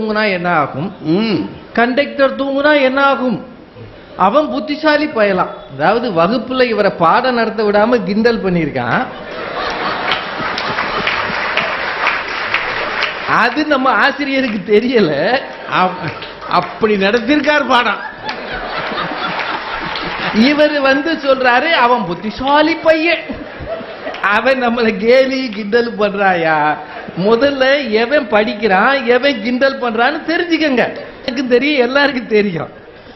தூங்குனா என்ன ஆகும்? கண்டக்டர் தூங்குனா என்ன ஆகும்? அவன் புத்திசாலி பயலாம். அதாவது வகுப்புல இவரை பாடம் நடத்த விடாம கிண்டல் பண்ணியிருக்கான். அது நம்ம ஆசிரியருக்கு தெரியல. அப்- அப்படி நடத்திருக்கார் பாடம். இவர் வந்து சொல்றாரு அவன் புத்திசாலி பையன். அவன் நம்மளை கேலி கிண்டல் பண்றாயா? முதல்ல எவன் படிக்கிறான் எவன் கிண்டல் பண்றான்னு தெரிஞ்சுக்கங்க. எனக்கு தெரியும் எல்லாருக்கும் தெரியும்.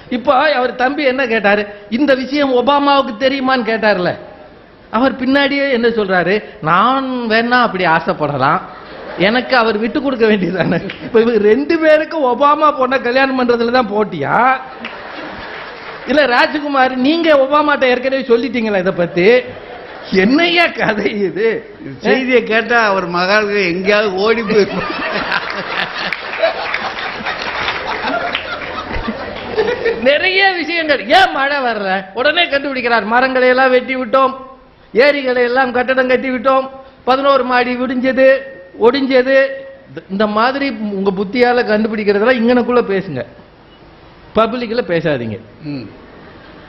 இப்போ அவர் தம்பி என்ன கேட்டார்? இந்த விஷயம் ஒபாமாவுக்கு தெரியுமான்னு கேட்டார்ல. அவர் பின்னாடியே என்ன சொல்றாரு? நான் வேணா அப்படி ஆசைப்படலாம். எனக்கு அவர் விட்டு கொடுக்க வேண்டியதானே இப்போ இவங்க ரெண்டு பேருக்கும் ஒபாமா பொண்ண கல்யாணம் பண்றதுல தான் போட்டியா? இல்ல ராஜ்குமார் நீங்க ஒபாமாட்ட ஏற்கனவே சொல்லிட்டீங்களா இதை பத்தி? என்னையா கதை இது? செய்தியை கேட்டா அவர் மகளுக்கு எங்கேயாவது ஓடி போயிருப்பார் நிறைய விஷயங்கள். ஏன் மழை வரல உடனே கண்டுபிடிக்கிறார். மரங்களை எல்லாம் வெட்டி விட்டோம். ஏரிகளை எல்லாம் கட்டடம் கட்டி விட்டோம். பதினோரு மாடி விடிஞ்சது ஒடிஞ்சது. இந்த மாதிரி உங்க புத்தியால கண்டுபிடிக்கிறதெல்லாம் இங்கனக்குள்ள பேசுங்க. பப்ளிக்ல பேசாதீங்க. ம்.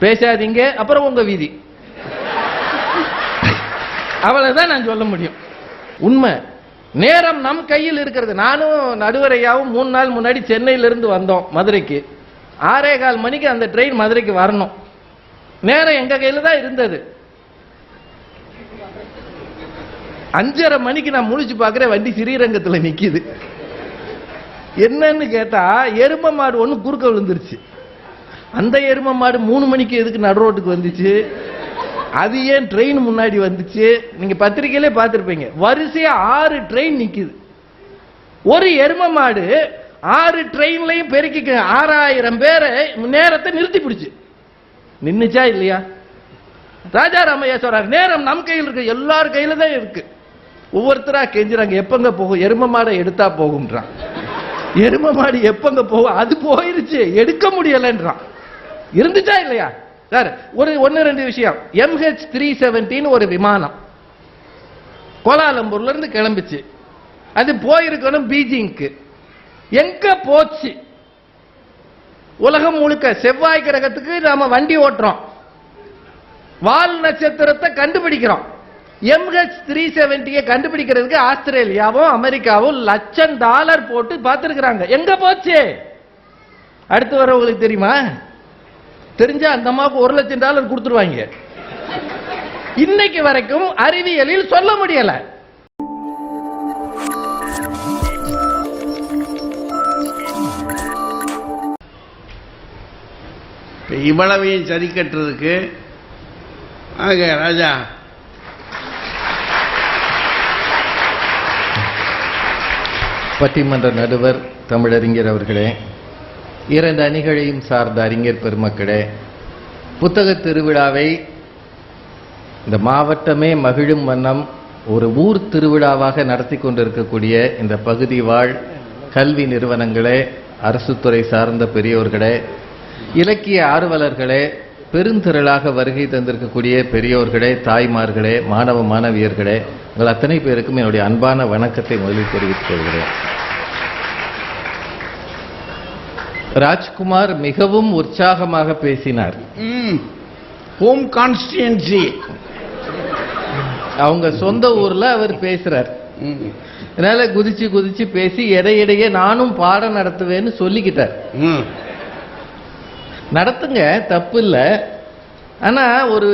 பேசாதீங்க. அப்புறம் உங்க வீதி. அவ்வளவுதான் நான் சொல்ல முடியும். உண்மை. நேரம் நம் கையில் இருக்கிறது. நானும் நடுவரையாவும் மூணு நாள் முன்னாடி சென்னையில இருந்து வந்தோம் மதுரைக்கு. ஆறே கால் மணிக்கு அந்த ட்ரெயின் மதுரைக்கு வரணும். நேரம் எங்க கையில் தான் இருந்தது. அஞ்சரை மணிக்கு நான் முழிச்சு பார்க்கிறேன் வண்டி ஸ்ரீரங்கத்துல நிக்குது. என்னன்னு கேட்டா எரும மாடு ஒண்ணு குறுக்க விழுந்துருச்சு. அந்த எரும மாடு மூணு மணிக்கு எதுக்கு நடு ரோட்டுக்கு வந்துச்சு? அது ஏன் ட்ரெயின் முன்னாடி வந்துச்சு? நீங்க பத்திரிக்கையிலே பார்த்துருப்பீங்க. வரிசையா ஆறு ட்ரெயின் நிக்குது. ஒரு எரும மாடு ஆறு ட்ரெயின்லையும் பெருக்கிக்க ஆறாயிரம் பேரை நேரத்தை நிறுத்தி பிடிச்சு நின்றுச்சா இல்லையா? ராஜா ராமையா சொல்றாரு நேரம் நம் கையில் இருக்கு எல்லார் கையில தான் இருக்கு. ஒவ்வொருத்தரா கெஞ்சுறாங்க எப்பங்க போகும்? எரும மாடை எடுத்தா போகும்ன்றான். எரும மாடு எப்பங்க போகும்? அது போயிருச்சு எடுக்க முடியலன்றான். இருந்துச்சா இல்லையா? சார் ஒரு ஒன்று ரெண்டு விஷயம். எம்ஹெச் த்ரீ செவன்டின்னு ஒரு விமானம். கோலாலம்பூர்ல இருந்து கிளம்பிச்சு. அது போயிருக்கணும் பீஜிங்க்கு. எங்க போச்சு? உலகம் முழுக்க செவ்வாய் கிரகத்துக்கு நாம வண்டி ஓட்டுறோம். வால் நட்சத்திரத்தை கண்டுபிடிக்கிறோம். எம்ஹெச் த்ரீ செவன்டியை கண்டுபிடிக்கிறதுக்கு ஆஸ்திரேலியாவும் அமெரிக்காவும் லட்சம் டாலர் போட்டு பார்த்துருக்குறாங்க. எங்க போச்சு? அடுத்து வரவங்களுக்கு தெரியுமா? தெரிஞ்சா அந்த அம்மாவுக்கு ஒரு லட்சம் டாலர் கொடுத்துருவாங்க. இன்னைக்கு வரைக்கும் அறிவியலில் சொல்ல முடியல. இவ்வளவையும் சரி கட்டுறதுக்கு ஆக ராஜா. பட்டிமன்ற நடுவர் தமிழறிஞர் அவர்களே இரண்டு அணிகளையும் சார்ந்த அறிஞர் பெருமக்களே புத்தக திருவிழாவை இந்த மாவட்டமே மகிழும் வண்ணம் ஒரு ஊர் திருவிழாவாக நடத்தி கொண்டிருக்கக்கூடிய இந்த பகுதி வாழ் கல்வி நிறுவனங்களே அரசு துறை சார்ந்த பெரியோர்களே இலக்கிய ஆர்வலர்களே பெருந்திரளாக வருகை தந்திருக்கக்கூடிய பெரியோர்களே தாய்மார்களே மாணவ மாணவியர்களே உங்கள் அத்தனை பேருக்கும் என்னுடைய அன்பான வணக்கத்தை முதலில் தெரிவித்துக் கொள்கிறேன். ராஜ்குமார் மிகவும் உற்சாகமாக பேசினார். ஹோம் கான்ஸ்டியன்சி அவங்க சொந்த ஊர்ல அவர் பேசுறார். அதனால குதிச்சு குதிச்சு பேசி இடையிடையே நானும் பாடம் நடத்துவேன்னு சொல்லிக்கிட்டார். நடத்துங்க தப்பு இல்ல. ஆனா ஒரு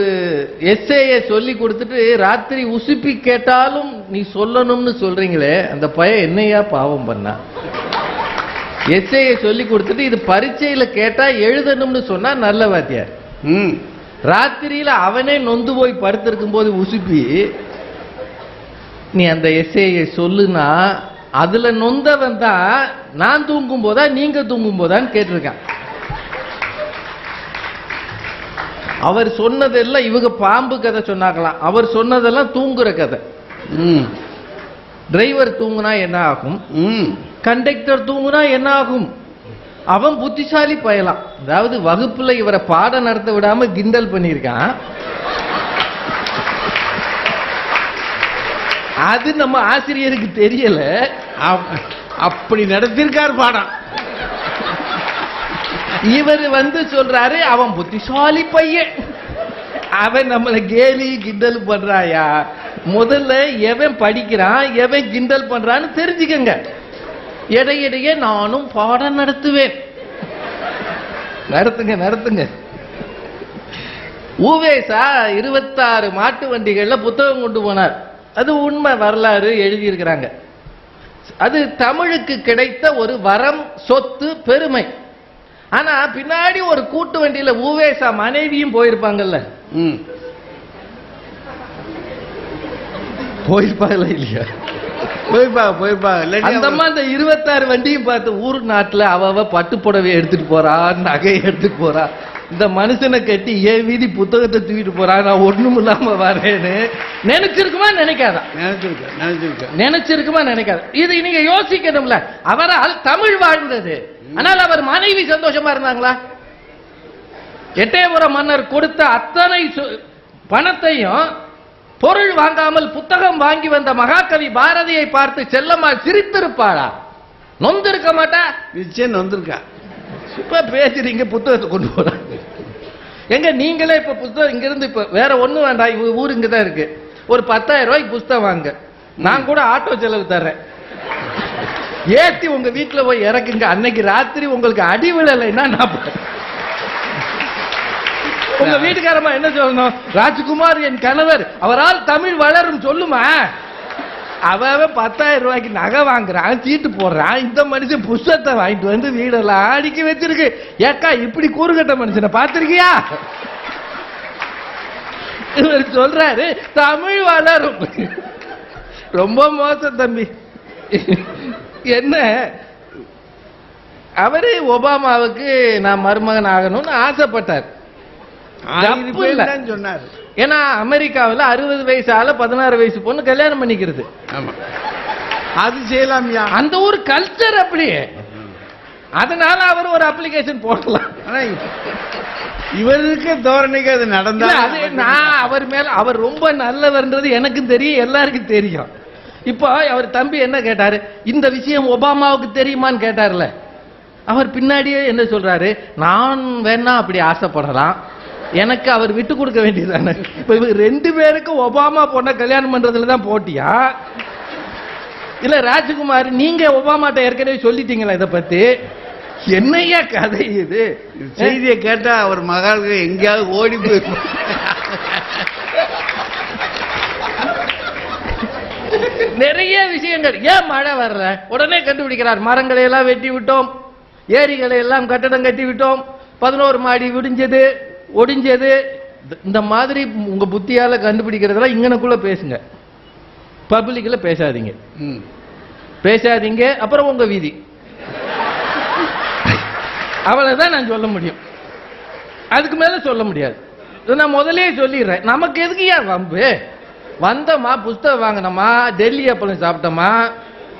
எஸ்ஏய சொல்லி கொடுத்துட்டு ராத்திரி உசுப்பி கேட்டாலும் நீ சொல்லணும்னு சொல்றீங்களே அந்த பையன் என்னையா பாவம் பண்ணா? எஸ்ஏய சொல்லி கொடுத்துட்டு இது பரீட்சையில கேட்டா எழுதணும்னு சொன்னா நல்ல வாத்தியார். ம். ராத்திரியில அவனே நொந்து போய் படுத்திருக்கும் போது உசுப்பி நீ அந்த எஸ்ஏயை சொல்லுனா அதுல நொந்தவன் தான் நான் தூங்கும் போதா நீங்க தூங்கும் போதான்னு கேட்டிருக்கான். அவர் சொன்னதெல்லாம் இவங்க பாம்பு கதை சொன்னாங்களாம். அவர் சொன்னதெல்லாம் தூங்குற கதை. ம். டிரைவர் தூங்குனா என்ன ஆகும்? கண்டக்டர் தூங்குனா என்ன ஆகும்? அவன் புத்திசாலி பயலாம். அதாவது வகுப்புல இவரை பாடம் நடத்த விடாம கிண்டல் பண்ணியிருக்கான். அது நம்ம ஆசிரியருக்கு தெரியல. அப்- அப்படி நடத்திருக்கார் பாடம். இவர் வந்து சொல்றாரு அவன் புத்திசாலி பையன். அவன் நம்மள கேலி கிண்டல் பண்றாயா? முதல்ல எவன் படிக்கிறான் எவன் கிண்டல் பண்றான்னு தெரிஞ்சுக்கங்க. இடையிடையே நானும் பாடம் நடத்துவேன். நடத்துங்க நடத்துங்க. ஊவேசா இருபத்தாறு மாட்டு வண்டிகள்ல புத்தகம் கொண்டு போனார். அது உண்மை வரலாறு எழுதியிருக்கிறாங்க. அது தமிழுக்கு கிடைத்த ஒரு வரம் சொத்து பெருமை. ஆனா பின்னாடி ஒரு கூட்டு வண்டியில ஊவேசா மனைவியும் போயிருப்பாங்கல்ல. ம் போயிருப்பாங்கல்ல இல்லையா? போயிருப்பாங்க போயிருப்பாங்க. அந்த அம்மா அந்த இருபத்தாறு வண்டியும் பார்த்து ஊர் நாட்டுல அவ பட்டு புடவை எடுத்துட்டு போறா நகையை எடுத்துட்டு போறா. இந்த மனுஷனை கட்டி ஏன் வீதி புத்தகத்தை தூக்கிட்டு போறா நான் ஒண்ணும் இல்லாம வரேன்னு நினைச்சிருக்குமா? நினைக்காதா? நினைச்சிருக்கேன் நினைச்சிருக்கேன் நினைச்சிருக்குமா? நினைக்காது? இது நீங்க யோசிக்கணும்ல. அவரால் தமிழ் வாழ்ந்தது. ஆனால் அவர் மனைவி சந்தோஷமா இருந்தாங்களா? எட்டயபுர மன்னர் கொடுத்த அத்தனை பணத்தையும் பொருள் வாங்காமல் புத்தகம் வாங்கி வந்த மகாகவி பாரதியை பார்த்து செல்லம்மா சிரித்திருப்பாளா? நொந்திருக்க மாட்டா? நிச்சயம் வந்திருக்கா இப்ப பேசுறீங்க புத்தகத்தை கொண்டு போறாங்க எங்க நீங்களே இப்ப புத்தகம் இங்க இருந்து இப்ப வேற ஒண்ணும் வேண்டாம். இவ ஊர் இங்க தான் இருக்கு. ஒரு பத்தாயிரம் ரூபாய்க்கு புஸ்தகம் வாங்க. நான் கூட ஆட்டோ செலவு தர்றேன். ஏத்தி உங்க வீட்டுல போய் இறக்குங்க. அன்னைக்கு ராத்திரி உங்களுக்கு அடி விழலைன்னா நான் உங்க வீட்டுக்காரமா என்ன சொல்லணும்? ராஜ்குமார் என் கணவர். அவரால் தமிழ் வளரும் சொல்லுமா? அவன் அவன் பத்தாயிரம் ரூபாய்க்கு நகை வாங்குறான் சீட்டு போடுறான் இந்த மனுஷன் புஸ்தகத்தை வாங்கிட்டு வந்து வீடெல்லாம் அடுக்கி வச்சிருக்கு. ஏக்கா இப்படி கூறுகட்ட மனுஷனை பார்த்திருக்கியா? இவர் சொல்றாரு தமிழ் வளரும். ரொம்ப மோசம் தம்பி. என்ன? அவரு ஒபாமாவுக்கு நான் மருமகன் ஆகணும்னு ஆசைப்பட்டார் ஆயிரம் தப்பு பேர் இல்ல. தான் சொன்னார். ஏன்னா அமெரிக்காவில் அறுபது வயசு ஆள பதினாறு வயசு பொண்ணு கல்யாணம் பண்ணிக்கிறது. ஆமா. அது செய்யலாம்யா அந்த ஒரு கல்ச்சர் அப்படி அதனால அவர் ஒரு அப்ளிகேஷன் போடலாம். இவருக்கு தோரணைக்கு அது நடந்தா அது நான் அவர் மேல அவர் ரொம்ப நல்லவர்ன்றது எனக்கும் தெரியும் எல்லாருக்கும் தெரியும். இப்போ அவர் தம்பி என்ன கேட்டாரு? இந்த விஷயம் ஒபாமாவுக்கு தெரியுமான்னு கேட்டார்ல. அவர் பின்னாடியே என்ன சொல்றாரு? நான் வேணா அப்படி ஆசைப்படலாம். எனக்கு அவர் விட்டு கொடுக்க வேண்டியதானே இப்ப இவங்க ரெண்டு பேருக்கும் ஒபாமா பொண்ண கல்யாணம் பண்றதுல தான் போட்டியா? இல்ல ராஜகுமார் நீங்க ஒபாமாட்ட ஏற்கனவே சொல்லிட்டீங்களா இத பத்தி? என்னையா கதை இது? செய்தியை கேட்டா அவர் மகளுக்கு எங்கேயாவது ஓடி போயிருப்பார் நிறைய விஷயங்கள். ஏன் மழை வரல உடனே கண்டுபிடிக்கிறார். மரங்களை எல்லாம் வெட்டி விட்டோம் ஏரிகளை எல்லாம் கட்டடம் கட்டி விட்டோம் பதினோரு மாடி விடிஞ்சது. ஒடிஞ்சது இந்த- மாதிரி உங்க புத்தியால கண்டுபிடிக்கிறதெல்லாம் இங்கனக்குள்ள பேசுங்க. பப்ளிக்ல பேசாதீங்க. ம். பேசாதீங்க அப்புறம் உங்க வீதி. அவ்வளவுதான் நான் சொல்ல முடியும். அதுக்கு மேல சொல்ல முடியாது. நான் முதல்லயே சொல்லிடுறேன். நமக்கு எதுக்கு ஏன் வம்பு? வந்தோமா புஸ்தகம் வாங்கினோமா டெல்லி அப்பளம் சாப்பிட்டோமா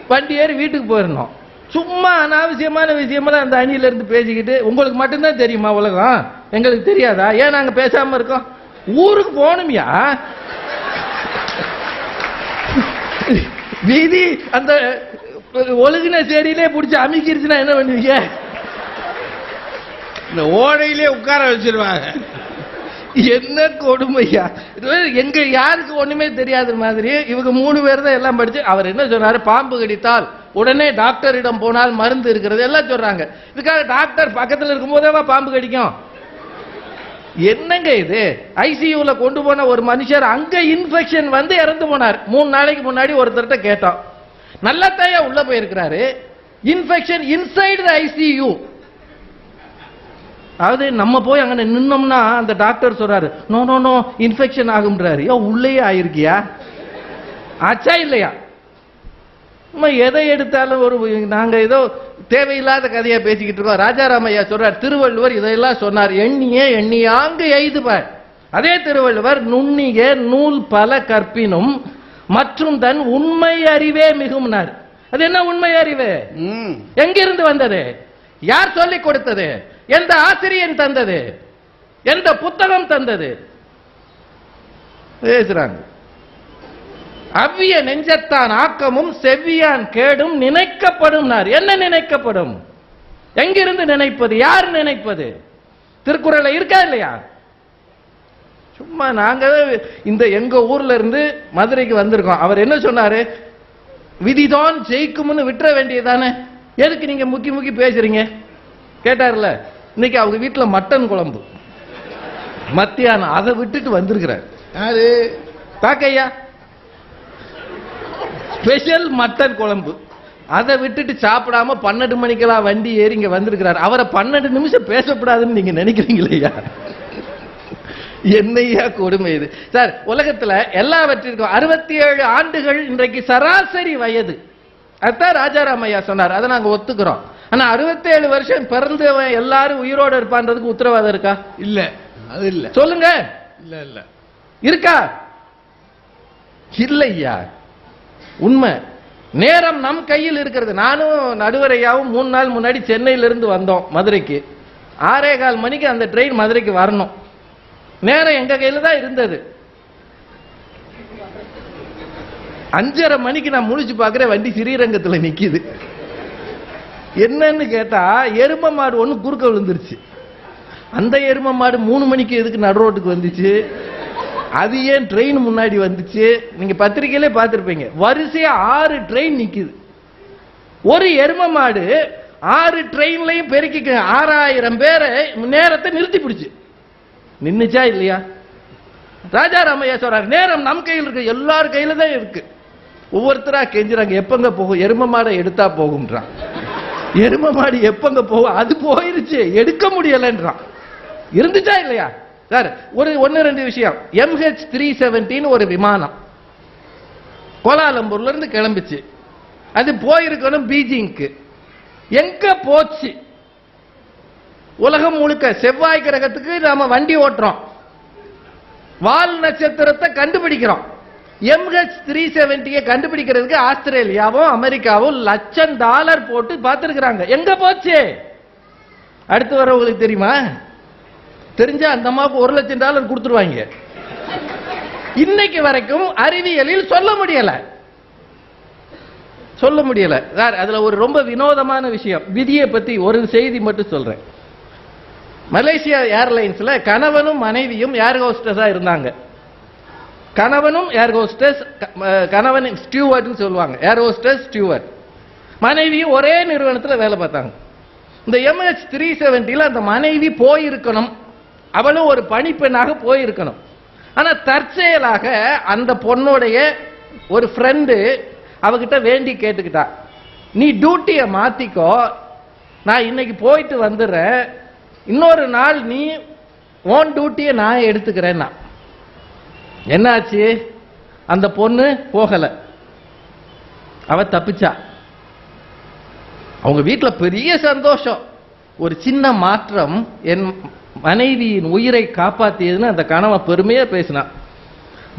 வண்டி ஏறி வீட்டுக்கு போயிடணும் சும்மா அனாவசியமான விஷயமெல்லாம் அந்த அணியில இருந்து பேசிக்கிட்டு உங்களுக்கு மட்டும்தான் தெரியுமா உலகம்? எங்களுக்கு தெரியாதா? ஏன் நாங்க பேசாம இருக்கோம்? ஊருக்கு போகணும்யா? வீதி அந்த ஒழுகின சேரியிலே பிடிச்சி அமுக்கிருச்சுன்னா என்ன பண்ணுவீங்க? இந்த ஓடையிலே உட்கார வச்சிருவாங்க. என்ன கொடுமையா? எங்க யாருக்கு ஒண்ணுமே தெரியாத மாதிரி இவங்க மூணு பேர் தான் எல்லாம் படிச்சு அவர் என்ன சொன்னாரு? பாம்பு கடித்தால் உடனே டாக்டரிடம் போனால் மருந்து இருக்கிறது எல்லாம் சொல்றாங்க. இதுக்காக டாக்டர் பக்கத்துல இருக்கும்போதேவா பாம்பு கடிக்கும்? என்னங்க இது? ஐசியூல கொண்டு போன ஒரு மனுஷர் அங்க இன்ஃபெக்ஷன் வந்து இறந்து போனார். மூணு நாளைக்கு முன்னாடி ஒருத்தர்கிட்ட கேட்டோம். நல்லா தாயா உள்ள போயிருக்கிறாரு. இன்ஃபெக்ஷன் இன்சைடு ஐசியூ அதாவது நம்ம போய் அங்க நின்னோம்னா அந்த டாக்டர் சொல்றாரு நோ நோ நோ இன்ஃபெக்ஷன் ஆகும்ன்றாரு. யோ உள்ளேயே ஆயிருக்கியா? ஆச்சா இல்லையா? நம்ம எதை எடுத்தாலும் ஒரு நாங்க ஏதோ தேவையில்லாத கதையா பேசிக்கிட்டு இருக்கோம். ராஜாராமையா சொல்றார் திருவள்ளுவர் இதெல்லாம் சொன்னார். எண்ணியே எண்ணியாங்கு எய்துபார் அதே திருவள்ளுவர் நுண்ணிய நூல் பல கற்பினும் மற்றும் தன் உண்மை அறிவே மிகும்னார். அது என்ன உண்மை அறிவு. எங்கிருந்து வந்தது? யார் சொல்லிக் கொடுத்தது? எந்த ஆசிரியன் தந்தது? எந்த புத்தகம் தந்தது? பேசுறாங்க. அவ்விய நெஞ்சத்தான் ஆக்கமும் செவ்வியான் கேடும் நினைக்கப்படும் என்ன நினைக்கப்படும்? எங்கிருந்து நினைப்பது? யார் நினைப்பது? திருக்குறள்ல இருக்கா இல்லையா? சும்மா நாங்க இந்த எங்க ஊர்ல இருந்து மதுரைக்கு வந்திருக்கோம். அவர் என்ன சொன்னாரு? விதிதான் ஜெயிக்கும்னு விட்டுற வேண்டியதானே எதுக்கு நீங்க முக்கி முக்கி பேசுறீங்க? கேட்டார்ல. இன்னைக்கு அவங்க வீட்டுல மட்டன் குழம்பு. மத்தியானம் அதை விட்டுட்டு வந்திருக்கிறார். யாரு? பாக்கையா ஸ்பெஷல் மட்டன் குழம்பு. அதை விட்டுட்டு சாப்பிடாம பன்னெண்டு மணிக்கெல்லாம் வண்டி ஏறி இங்க வந்திருக்கிறார். அவரை பன்னெண்டு நிமிஷம் பேசக்கூடாதுன்னு நீங்க நினைக்கிறீங்களா என்னையா கொடுமை இது? சார் உலகத்துல எல்லாவற்றிற்கும் அறுபத்தி ஏழு ஆண்டுகள் இன்றைக்கு சராசரி வயது. அதான் ராஜாராம் ஐயா சொன்னார். அதை நாங்க ஒத்துக்கிறோம். ஆனா 67 வருஷம் பிறந்தவன் எல்லாரும் உயிரோட இருப்பான்றதுக்கு உத்தரவாதம் இருக்கா? இல்ல அது இல்ல. சொல்லுங்க. இல்ல இல்ல. இருக்கா? இல்லையா உண்மை. நேரம் நம் கையில் இருக்கிறது. நானும் நடுவரையாவும் மூணு நாள் முன்னாடி சென்னையில இருந்து வந்தோம் மதுரைக்கு. ஆறே கால் மணிக்கு அந்த ட்ரெயின் மதுரைக்கு வரணும். நேரம் எங்க கையில் தான் இருந்தது. அஞ்சரை மணிக்கு நான் முழிச்சு பார்க்கிறேன் வண்டி ஸ்ரீரங்கத்துல நிற்கிது என்னன்னு கேட்டா எரும மாடு ஒண்ணு குறுக்க விழுந்துருச்சு. அந்த எரும மாடு மூணு மணிக்கு எதுக்கு நடு ரோட்டுக்கு வந்துச்சு? அது ஏன் ட்ரெயின் முன்னாடி வந்துச்சு? நீங்க பத்திரிகையிலே பார்த்துருப்பீங்க. வரிசையா ஆறு ட்ரெயின் நிக்குது. ஒரு எரும மாடு ஆறு ட்ரெயின்லையும் பெருக்கிக்க ஆறாயிரம் பேரை நேரத்தை நிறுத்தி பிடிச்சு. நின்றுச்சா இல்லையா? ராஜா ராமையா சொல்றாரு நேரம் நம் கையில் இருக்கு எல்லார் கையில தான் இருக்கு. ஒவ்வொருத்தரா கெஞ்சுறாங்க எப்பங்க போகும்? எரும மாடை எடுத்தா போகும்ன்றான். எரும மாடு எப்பங்க போகும்? அது போயிருச்சு எடுக்க முடியலன்றான். இருந்துச்சா இல்லையா? சார் ஒரு ஒன்று ரெண்டு விஷயம். எம்ஹெச் த்ரீ செவன்டின்னு ஒரு விமானம். கோலாலம்பூர்ல இருந்து கிளம்பிச்சு. அது போயிருக்கணும் பீஜிங்க்கு. எங்க போச்சு? உலகம் முழுக்க செவ்வாய் கிரகத்துக்கு நாம வண்டி ஓட்டுறோம். வால் நட்சத்திரத்தை கண்டுபிடிக்கிறோம். எம்ஹெச் த்ரீ செவன்டியை கண்டுபிடிக்கிறதுக்கு ஆஸ்திரேலியாவும் அமெரிக்காவும் லட்சம் டாலர் போட்டு பார்த்துருக்குறாங்க. எங்க போச்சு? அடுத்து வர உங்களுக்கு தெரியுமா? தெரிஞ்சா அந்த அம்மாவுக்கு ஒரு லட்சம் டாலர் கொடுத்துருவாங்க. இன்னைக்கு வரைக்கும் அறிவியலில் சொல்ல முடியல. சொல்ல முடியல. சார் அதுல ஒரு ரொம்ப வினோதமான விஷயம். விதியை பத்தி ஒரு செய்தி மட்டும் சொல்றேன். மலேசியா ஏர்லைன்ஸ்ல கணவனும் மனைவியும் ஏர் ஹோஸ்டஸா இருந்தாங்க. கணவனும் ஏர் ஹோஸ்டஸ் கணவன் ஸ்டியூவர்ட்னு சொல்லுவாங்க. ஏர் ஹோஸ்டஸ் ஸ்டியூவர்ட் மனைவியும் ஒரே நிறுவனத்தில் வேலை பார்த்தாங்க. இந்த எம்ஹெச் த்ரீ செவன்ட்டியில் அந்த மனைவி போயிருக்கணும். அவளும் ஒரு பணிப்பெண்ணாக போயிருக்கணும். ஆனால் தற்செயலாக அந்த பொண்ணுடைய ஒரு ஃப்ரெண்டு அவகிட்ட வேண்டி கேட்டுக்கிட்டா நீ டியூட்டியை மாற்றிக்கோ நான் இன்னைக்கு போயிட்டு வந்துடுறேன். இன்னொரு நாள் நீ ஓன் டியூட்டியை நான் எடுத்துக்கிறேன்னா. என்னாச்சு? அந்த பொண்ணு போகலை. அவ தப்பிச்சா. அவங்க வீட்டில் பெரிய சந்தோஷம். ஒரு சின்ன மாற்றம் என் மனைவியின் உயிரை காப்பாத்தியதுன்னு அந்த கணவன் பெருமையா பேசினான்.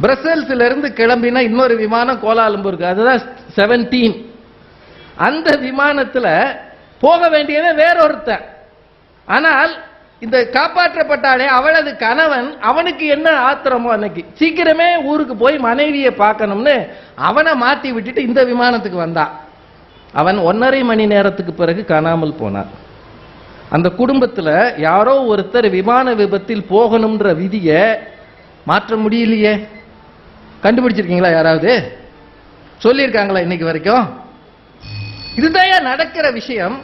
பிரசல்ஸ்ல இருந்து கிளம்பினா இன்னொரு விமானம் கோலாலம்பூருக்கு அதுதான் செவன்டீன் அந்த விமானத்துல போக வேண்டியது வேறொருத்தன். ஆனால் இந்த காப்பாற்றப்பட்டாலே அவளது கணவன் அவனுக்கு என்ன ஆத்திரமோ அன்னைக்கு. சீக்கிரமே ஊருக்கு போய் மனைவியை பார்க்கணும்னு அவனை மாத்தி விட்டுட்டு இந்த விமானத்துக்கு வந்தான். அவன் ஒன்றரை மணி நேரத்துக்கு பிறகு காணாமல் போனான். அந்த குடும்பத்தில் யாரோ ஒருத்தர் விமான விபத்தில் போகணுன்ற விதியை மாற்ற முடியலையே. கண்டுபிடிச்சிருக்கீங்களா யாராவது? சொல்லியிருக்காங்களா இன்னைக்கு வரைக்கும்? இதுதான் நடக்கிற விஷயம்.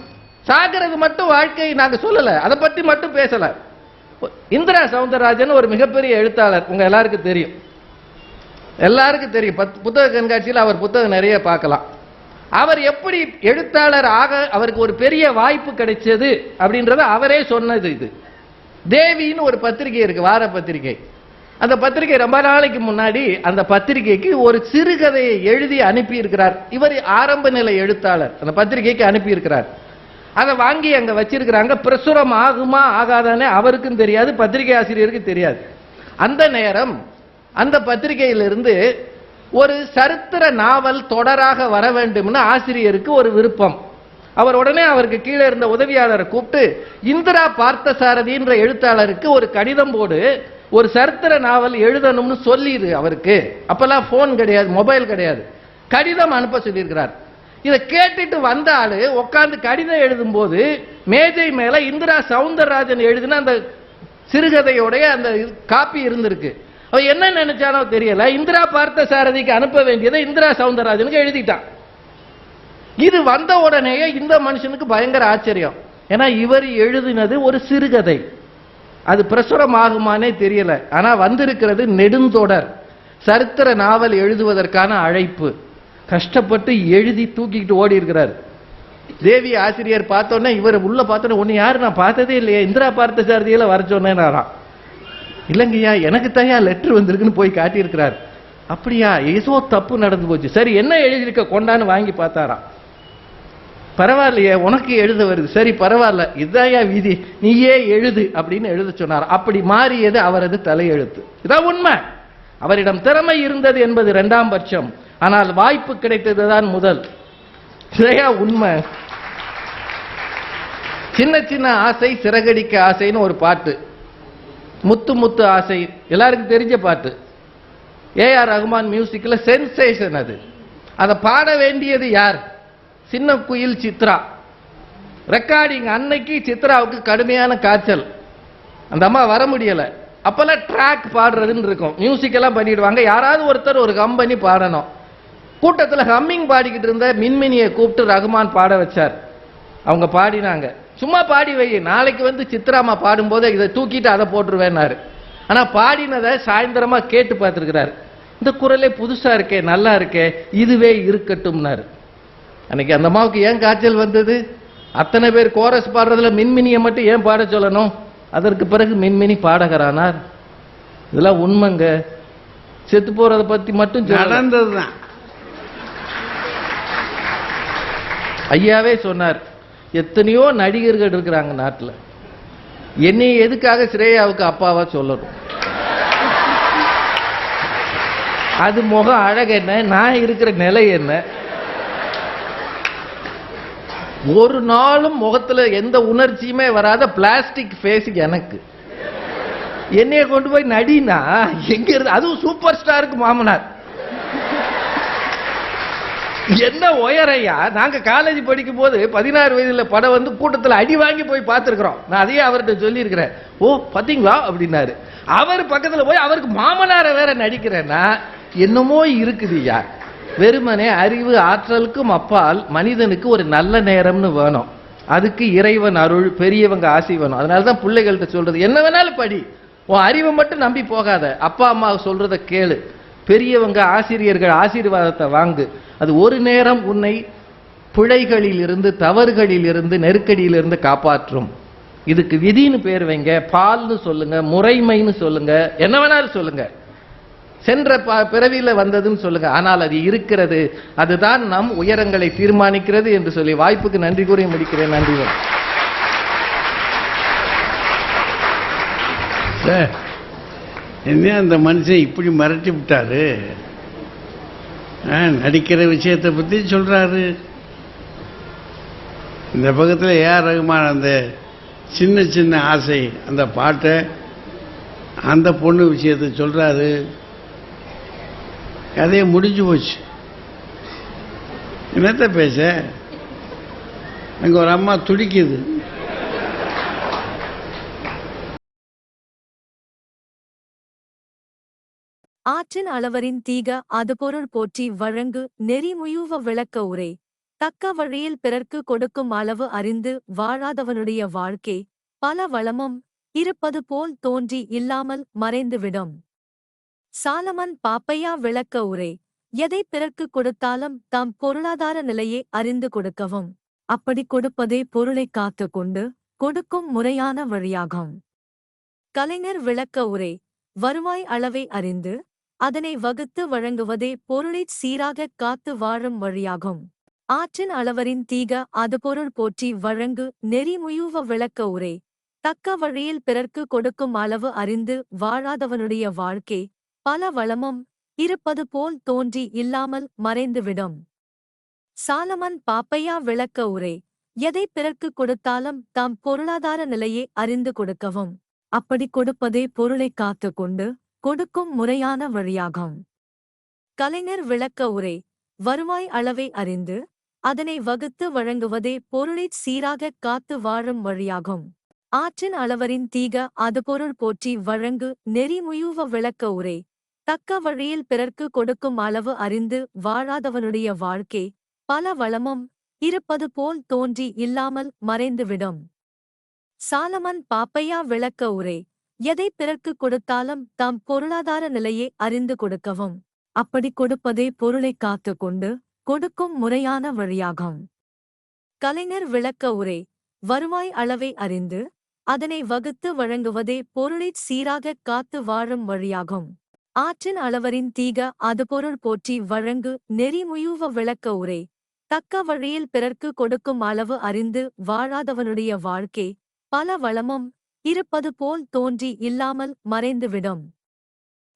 சாகருக்கு மட்டும் வாழ்க்கையை நாங்கள் சொல்லலை. அதை பற்றி மட்டும் பேசலை. இந்திரா சவுந்தரராஜன் ஒரு மிகப்பெரிய எழுத்தாளர். உங்கள் எல்லாருக்கும் தெரியும். எல்லாருக்கும் தெரியும். பத் புத்தக கண்காட்சியில் அவர் புத்தகம் நிறைய பார்க்கலாம். அவர் எப்படி எழுத்தாளர் ஆக அவருக்கு ஒரு பெரிய வாய்ப்பு கிடைச்சது அப்படின்றத அவரே சொன்னது இது. தேவின்னு ஒரு பத்திரிகை இருக்கு வார பத்திரிகை. அந்த பத்திரிகை ரொம்ப நாளைக்கு முன்னாடி அந்த பத்திரிகைக்கு ஒரு சிறுகதையை எழுதி அனுப்பி இருக்கிறார் இவர் ஆரம்ப நிலை எழுத்தாளர். அந்த பத்திரிகைக்கு அனுப்பி இருக்கிறார் அதை வாங்கி அங்கே வச்சிருக்கிறாங்க. பிரசுரம் ஆகுமா ஆகாதானே அவருக்கும் தெரியாது பத்திரிகை ஆசிரியருக்கு தெரியாது. அந்த நேரம் அந்த பத்திரிகையிலிருந்து ஒரு சரித்திர நாவல் தொடராக வர வேண்டும்னு ஆசிரியருக்கு ஒரு விருப்பம். அவர் உடனே அவருக்கு கீழே இருந்த உதவியாளரை கூப்பிட்டு இந்திரா பார்த்தசாரதின்ற எழுத்தாளருக்கு ஒரு கடிதம் போடு ஒரு சரித்திர நாவல் எழுதணும்னு சொல்லிடு அவருக்கு. அப்பெல்லாம் ஃபோன் கிடையாது மொபைல் கிடையாது. கடிதம் அனுப்ப சொல்லியிருக்கிறார். இதை கேட்டுட்டு வந்த ஆளு உட்காந்து கடிதம் எழுதும்போது மேஜை மேல இந்திரா சவுந்தரராஜன் எழுதின அந்த சிறுகதையோடைய அந்த காப்பி இருந்திருக்கு. அவன் என்ன நினைச்சானோ தெரியல. இந்திரா பார்த்த சாரதிக்கு அனுப்ப வேண்டியதை இந்திரா சவுந்தரராஜனுக்கு எழுதிட்டான். இது வந்த உடனேயே இந்த மனுஷனுக்கு பயங்கர ஆச்சரியம். ஏன்னா இவர் எழுதினது ஒரு சிறுகதை. அது பிரசுரம் ஆகுமானே தெரியல. ஆனா வந்திருக்கிறது நெடுந்தொடர். சரித்திர நாவல் எழுதுவதற்கான அழைப்பு. கஷ்டப்பட்டு எழுதி தூக்கிக்கிட்டு ஓடி இருக்கிறார். தேவி ஆசிரியர் பார்த்தோன்னே இவர் உள்ள பார்த்தோன்னே ஒன்னு யாரு நான் பார்த்ததே இல்லையே. இந்திரா பார்த்த சாரதியில வர சொன்னேனாராம் இல்லைங்கய்யா எனக்கு தயா லெட்டர் வந்திருக்குன்னு போய் காட்டியிருக்கிறார். அப்படியா ஏதோ தப்பு நடந்து போச்சு. சரி என்ன எழுதியிருக்க கொண்டான்னு வாங்கி பார்த்தாராம். பரவாயில்லையே உனக்கு எழுத வருது. சரி பரவாயில்ல இதாயா விதி நீயே எழுது அப்படின்னு எழுத சொன்னார். அப்படி மாறியது அவரது தலையெழுத்து. இதான் உண்மை. அவரிடம் திறமை இருந்தது என்பது இரண்டாம் பட்சம். ஆனால் வாய்ப்பு கிடைத்ததுதான் முதல். இதையா உண்மை. சின்ன சின்ன ஆசை சிறகடிக்க ஆசைன்னு ஒரு பாட்டு. முத்து முத்து ஆசை. எல்லாருக்கும் தெரிஞ்ச பாட்டு. ஏஆர் ரகுமான் மியூசிக்கில் சென்சேஷன் அது. அதை பாட வேண்டியது யார்? சின்ன குயில் சித்ரா. ரெக்கார்டிங் அன்னைக்கு சித்ராவுக்கு கடுமையான காய்ச்சல். அந்த அம்மா வர முடியலை. அப்போல்லாம் ட்ராக் பாடுறதுன்னு இருக்கும். மியூசிக்கெல்லாம் பண்ணிடுவாங்க. யாராவது ஒருத்தர் ஒரு கம்பெனி பாடணும். கூட்டத்தில் ஹம்மிங் பாடிக்கிட்டு இருந்த மின்மினியை கூப்பிட்டு ரகுமான் பாட வச்சார். அவங்க பாடினாங்க. சும்மா பாடி வை நாளைக்கு வந்து சித்ராமா பாடும்போது இதை தூக்கிட்டு அதை போட்டுருவேன்னாரு. ஆனா பாடினதை சாயந்தரமா கேட்டு பார்த்துருக்கிறார். இந்த குரலே புதுசா இருக்கே நல்லா இருக்கே இதுவே இருக்கட்டும்னாரு. அன்னைக்கு அந்த அம்மாவுக்கு ஏன் காய்ச்சல் வந்தது? அத்தனை பேர் கோரஸ் பாடுறதுல மின்மினியை மட்டும் ஏன் பாட சொல்லணும்? அதற்கு பிறகு மின்மினி பாடகரானார். இதெல்லாம் உண்மைங்க. செத்து போறத பத்தி மட்டும். நடந்ததுதான். ஐயாவே சொன்னார் எத்தனையோ நடிகர்கள் இருக்கிறாங்க நாட்டில். என்னை எதுக்காக ஸ்ரேயாவுக்கு அப்பாவா சொல்லணும்? அது முகம் அழகு என்ன? நான் இருக்கிற நிலை என்ன? ஒரு நாளும் முகத்தில் எந்த உணர்ச்சியுமே வராத பிளாஸ்டிக் ஃபேஸ் எனக்கு. என்னைய கொண்டு போய் நடினா எங்க இருந்து அதுவும் சூப்பர் ஸ்டாருக்கு மாமனார். என்ன உயரையா நாங்க காலேஜ் படிக்கும் போது பதினாறு வயதுல படம் வந்து கூட்டத்தில் அடி வாங்கி போய் பார்த்துருக்குறோம். நான் அதையே அவர்கிட்ட சொல்லியிருக்கிறேன். ஓ பார்த்தீங்களா? அப்படின்னாரு. அவர் பக்கத்தில் போய் அவருக்கு மாமனாரை வேற நடிக்கிறேன்னா என்னமோ இருக்குதுய்யா. வெறுமனே அறிவு ஆற்றலுக்கும் அப்பால் மனிதனுக்கு ஒரு நல்ல நேரம்னு வேணும். அதுக்கு இறைவன் அருள் பெரியவங்க ஆசி வேணும். அதனால தான் பிள்ளைகள்கிட்ட சொல்றது. என்ன வேணாலும் படி. உன் அறிவை மட்டும் நம்பி போகாத. அப்பா அம்மா சொல்றத கேளு. பெரியவங்க ஆசிரியர்கள் ஆசீர்வாதத்தை வாங்கு. அது ஒரு நேரம் உன்னை பிழைகளிலிருந்து இருந்து தவறுகளில் இருந்து காப்பாற்றும். இதுக்கு விதின்னு பேர் வைங்க பால்னு சொல்லுங்க முறைமைன்னு சொல்லுங்க என்ன வேணாலும் சொல்லுங்க. சென்ற ப- பிறவியில் வந்ததுன்னு சொல்லுங்க. ஆனால் அது இருக்கிறது. அதுதான் நம் உயரங்களை தீர்மானிக்கிறது என்று சொல்லி வாய்ப்புக்கு நன்றி கூறி முடிக்கிறேன். நன்றி. என்ன அந்த மனுஷன் இப்படி மிரட்டி விட்டாரு? நடிக்கிற விஷயத்தை பற்றி சொல்கிறாரு இந்த பக்கத்தில் ஏஆர் ரகுமான் அந்த சின்ன சின்ன ஆசை அந்த பாட்டை அந்த பொண்ணு விஷயத்தை சொல்கிறாரு கதையை முடிஞ்சு போச்சு. என்னத்த பேச? அங்கே ஒரு அம்மா துடிக்குது. ஆற்றின் அளவரின் தீக அது பொருள் போற்றி வழங்கு நெறிமுயுவ விளக்க உரை. தக்க வழியில் பிறர்க்கு கொடுக்கும் அளவு அறிந்து வாழாதவனுடைய வாழ்க்கை பல வளமும் இருப்பது போல் தோன்றி இல்லாமல் மறைந்துவிடும். சாலமன் பாப்பையா விளக்க உரை. எதை பிறர்க்கு கொடுத்தாலும் தாம் பொருளாதார நிலையை அறிந்து கொடுக்கவும் அப்படி கொடுப்பதே பொருளைக் காத்துக் கொண்டு கொடுக்கும் முறையான வழியாகும். கலைஞர் விளக்க உரை. வருவாய் அளவை அறிந்து அதனை வகுத்து வழங்குவதே பொருளைச் சீராகக் காத்து வாழும் வழியாகும். ஆற்றின் அளவரின் தீக அது பொருள் போற்றி வழங்கு நெறிமுயுவ விளக்க உரை. தக்க வழியில் பிறர்க்கு கொடுக்கும் அளவு அறிந்து வாழாதவனுடைய வாழ்க்கை பல வளமும் இருப்பது போல் தோன்றி இல்லாமல் மறைந்துவிடும் சாலமன் பாப்பையா விளக்க உரை. எதை பிறர்க்கு கொடுத்தாலும் தாம் பொருளாதார நிலையை அறிந்து கொடுக்கவும். அப்படி கொடுப்பதே பொருளைக் காத்துக் கொண்டு கொடுக்கும் முறையான வழியாகும். கலைஞர் விளக்க உரை வருவாய் அளவை அறிந்து அதனை வகுத்து வழங்குவதே பொருளைச் சீராகக் காத்து வாழும் வழியாகும். ஆற்றின் அளவரின் தீக அது பொருள் போற்றி வழங்கு நெறிமுயுவ விளக்க உரை தக்க வழியில் பிறர்க்கு கொடுக்கும் அளவு அறிந்து வாழாதவனுடைய வாழ்க்கை பல வளமும் இருப்பது போல் தோன்றி இல்லாமல் மறைந்துவிடும். சாலமன் பாப்பையா விளக்க உரை எதை பிறர்க்கு கொடுத்தாலும் தாம் பொருளாதார நிலையை அறிந்து கொடுக்கவும். அப்படி கொடுப்பதே பொருளைக் காத்துக் கொண்டு கொடுக்கும் முறையான வழியாகும். கலைஞர் விளக்க உரை வருவாய் அளவை அறிந்து அதனை வகுத்து வழங்குவதே பொருளைச் சீராகக் காத்து வாழும் வழியாகும். ஆற்றின் அளவரின் தீக அது பொருள் போற்றி வழங்கு நெறிமுயுவ விளக்க உரை. தக்க வழியில் பிறர்க்கு கொடுக்கும் அளவு அறிந்து வாழாதவனுடைய வாழ்க்கை பல வளமும் இருப்பது போல் தோன்றி இல்லாமல் மறைந்துவிடும்.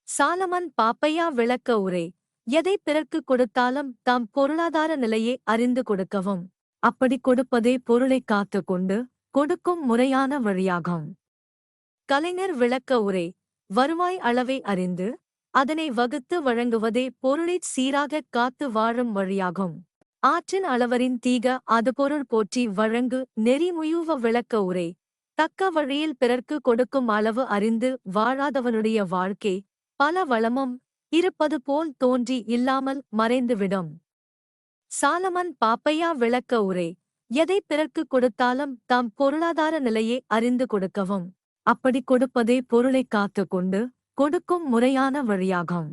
சாலமன் பாப்பையா விளக்க உரை எதை பிறர்க்கு கொடுத்தாலும் தாம் பொருளாதார நிலையை அறிந்து கொடுக்கவும் அப்படி கொடுப்பதே பொருளைக் காத்துக் கொண்டு கொடுக்கும் முறையான வழியாகும் கலைஞர் விளக்க உரை வருவாய் அளவை அறிந்து அதனை வகுத்து வழங்குவதே பொருளைச் சீராகக் காத்து வாழும் வழியாகும். ஆற்றின் அளவரின் தீக அது பொருள் போற்றி வழங்கு நெறிமுயுவ விளக்க உரை தக்க வழியில் பிறர்க்கு கொடுக்கும் அளவு அறிந்து வாழாதவனுடைய வாழ்க்கை பல வளமும் இருப்பது போல் தோன்றி இல்லாமல் மறைந்துவிடும். சாலமன் பாப்பையா விளக்க உரை எதை பிறர்க்கு கொடுத்தாலும் தாம் பொருளாதார நிலையை அறிந்து கொடுக்கவும் அப்படி கொடுப்பதே பொருளைக் காத்துக் கொண்டு கொடுக்கும் முறையான வழியாகும்.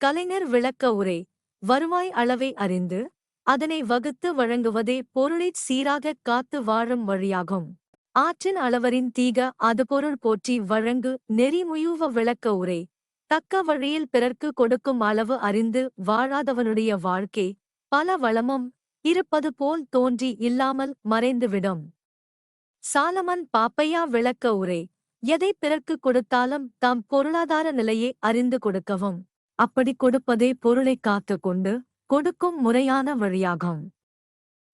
கலைஞர் விளக்க உரை வருவாய் அளவை அறிந்து அதனை வகுத்து வழங்குவதே பொருளைச் சீராகக் காத்து வாழும் வழியாகும். ஆற்றின் அளவரின் தீக அது பொருள் போற்றி வழங்கு நெறிமுயுவ விளக்க உரை. தக்க வழியில் பிறர்க்கு கொடுக்கும் அளவு அறிந்து வாழாதவனுடைய வாழ்க்கை பல வளமும் இருப்பது போல் தோன்றி இல்லாமல் மறைந்துவிடும். சாலமன் பாப்பையா விளக்க உரை. எதை பிறர்க்கு கொடுத்தாலும் தாம் பொருளாதார நிலையை அறிந்து கொடுக்கவும் அப்படி கொடுப்பதே பொருளைக் காத்துக் கொண்டு கொடுக்கும் முறையான வழியாகும்.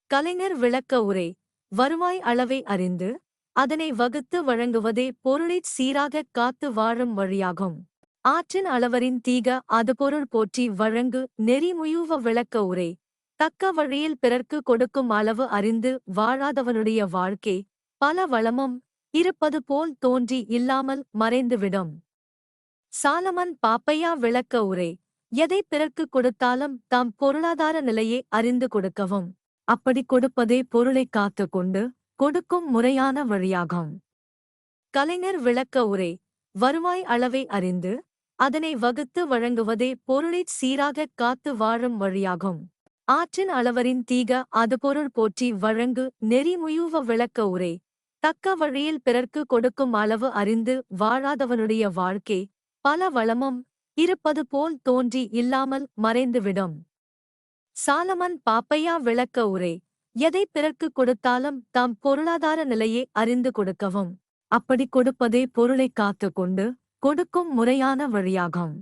கலைஞர் விளக்க உரை. வருவாய் அளவை அறிந்து அதனை வகுத்து வழங்குவதே பொருளைச் சீராகக் காத்து வாழும் வழியாகும். ஆற்றின் அளவரின் தீக அது பொருள் போற்றி வழங்கு நெறிமுயுவ விளக்க உரை. தக்க வழியில் பிறர்க்கு கொடுக்கும் அளவு அறிந்து வாழாதவனுடைய வாழ்க்கை பல வளமும் இருப்பது போல் தோன்றி இல்லாமல் மறைந்துவிடும். சாலமன் பாப்பையா விளக்க உரை. எதை பிறர்க்கு கொடுத்தாலும் தாம் பொருளாதார நிலையை அறிந்து கொடுக்கவும். அப்படி கொடுப்பதே பொருளைக் காத்துக் கொண்டு கொடுக்கும் முறையான வழியாகும். கலைஞர் விளக்க உரை வருவாய் அளவை அறிந்து அதனை வகுத்து வழங்குவதே பொருளைச் சீராகக் காத்து வாழும் வழியாகும். ஆற்றின் அளவரின் தீக அது பொருள் போற்றி வழங்கு நெறிமுயுவ விளக்க உரை தக்க வழியில் பிறர்க்கு கொடுக்கும் அளவு அறிந்து வாழாதவனுடைய வாழ்க்கை பல வளமும் இருப்பது போல் தோன்றி இல்லாமல் மறைந்துவிடும். சாலமன் பாப்பையா விளக்க உரை எதை பிறர்க்கு கொடுத்தாலும் தாம் பொருளாதார நிலையை அறிந்து கொடுக்கவும். அப்படி கொடுப்பதே பொருளைக் காத்துக் கொண்டு கொடுக்கும் முறையான வழியாகும்.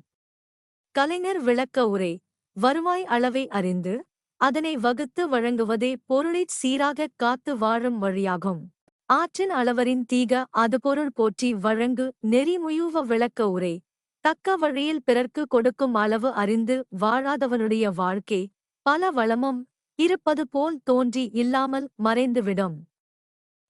கலைஞர் விளக்க உரை வருவாய் அளவை அறிந்து அதனை வகுத்து வழங்குவதே பொருளைச் சீராகக் காத்து வாழும் வழியாகும். ஆற்றின் அளவரின் தீக அது பொருள் போற்றி வழங்கு நெறிமுயுவ விளக்க உரை தக்க வழியில் பிறர்க்கு கொடுக்கும் அளவு அறிந்து வாழாதவனுடைய வாழ்க்கை பல வளமும் இருப்பது போல் தோன்றி இல்லாமல் மறைந்துவிடும்.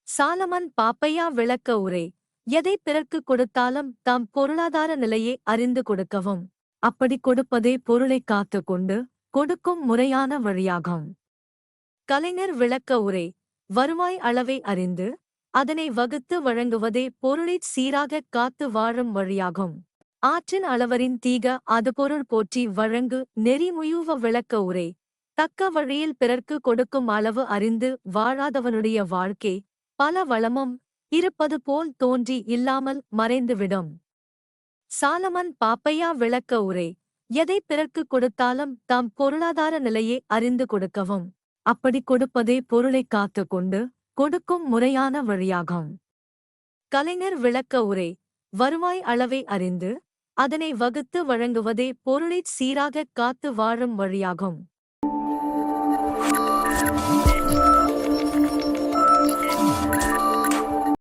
சாலமன் பாப்பையா விளக்க உரை எதை பிறர்க்கு கொடுத்தாலும் தாம் பொருளாதார நிலையை அறிந்து கொடுக்கவும் அப்படி கொடுப்பதே பொருளைக் காத்துக் கொண்டு கொடுக்கும் முறையான வழியாகும் கலைஞர் விளக்க உரை வருவாய் அளவை அறிந்து அதனை வகுத்து வழங்குவதே பொருளைச் சீராகக் காத்து வாழும் வழியாகும். ஆற்றின் அளவரின் தீக அது பொருள் போற்றி வழங்கு நெறிமுயூவ விளக்க உரை தக்க வழியில் பிறர்க்கு கொடுக்கும் அளவு அறிந்து வாழாதவனுடைய வாழ்க்கை பல வளமும் இருப்பது போல் தோன்றி இல்லாமல் மறைந்துவிடும். சாலமன் பாப்பையா விளக்க உரை எதை பிறர்க்கு கொடுத்தாலும் தாம் பொருளாதார நிலையை அறிந்து கொடுக்கவும் அப்படி கொடுப்பதே பொருளைக் காத்துக் கொண்டு கொடுக்கும் முறையான வழியாகும் கலைஞர் விளக்க உரை வருவாய் அளவை அறிந்து அதனை வகுத்து வழங்குவதே பொருளைச் சீராகக் காத்து வாழும் வழியாகும்.